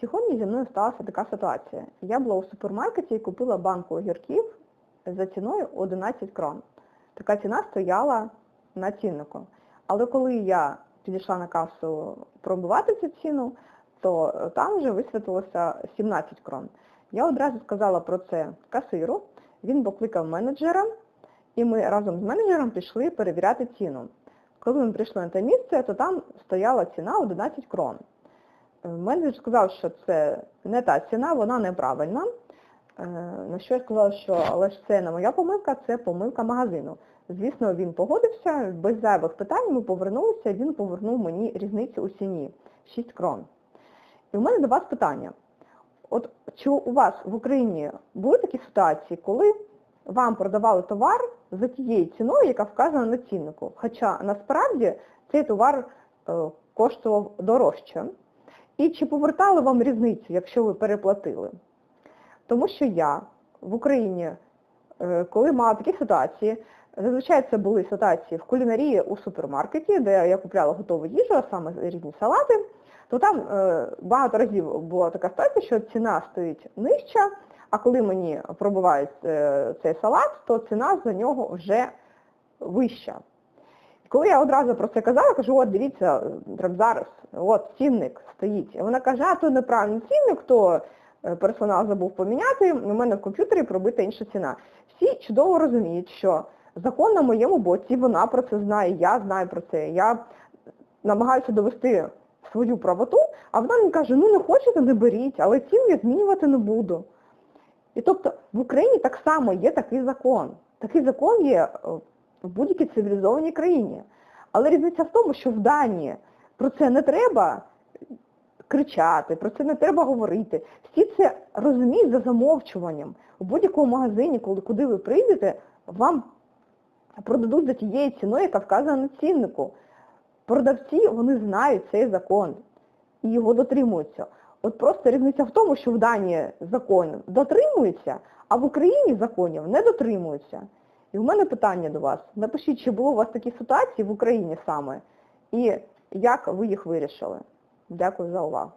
Сьогодні зі мною сталася така ситуація. Я була у супермаркеті і купила банку огірків за ціною 11 крон. Така ціна стояла на ціннику. Але коли я підійшла на касу пробувати цю ціну, то там вже висвітлилося 17 крон. Я одразу сказала про це касиру, він покликав менеджера, і ми разом з менеджером пішли перевіряти ціну. Коли ми прийшли на те місце, то там стояла ціна 11 крон. Е, Менеджер сказав, що це не та ціна, вона неправильна. Е, На що я сказала, що але ж це не моя помилка, це помилка магазину. Звісно, він погодився, без зайвих питань ми повернулися, він повернув мені різницю у ціні 6 крон. І в мене до вас питання. От чи у вас в Україні були такі ситуації, коли вам продавали товар за тією ціною, яка вказана на ціннику? Хоча насправді цей товар е, коштував дорожче. І чи повертали вам різницю, якщо ви переплатили? Тому що я в Україні, е, коли мала такі ситуації, зазвичай це були ситуації в кулінарії у супермаркеті, де я купляла готову їжу, а саме різні салати, то там е, багато разів була така ситуація, що ціна стоїть нижча, а коли мені пробивають е, цей салат, то ціна за нього вже вища. Коли я одразу про це казала, кажу, от дивіться, треба зараз, от цінник стоїть. І вона каже, а то неправильний цінник, то е, персонал забув поміняти, у мене в комп'ютері пробита інша ціна. Всі чудово розуміють, що закон на моєму боці, вона про це знає, я знаю про це. Я намагаюся довести свою правоту, а вона мені каже, ну не хочете, не беріть, але цін я змінювати не буду. І тобто в Україні так само є такий закон. Такий закон є е, в будь-якій цивілізованій країні. Але різниця в тому, що в Данії про це не треба кричати, про це не треба говорити. Всі це розуміють за замовчуванням. У будь-якому магазині, коли куди ви прийдете, вам продадуть за тією ціною, яка вказана на ціннику. Продавці, вони знають цей закон і його дотримуються. От просто різниця в тому, що в Данії закон дотримується, а в Україні законів не дотримуються. І в мене питання до вас. Напишіть, чи було у вас такі ситуації в Україні саме, і як ви їх вирішили. Дякую за увагу.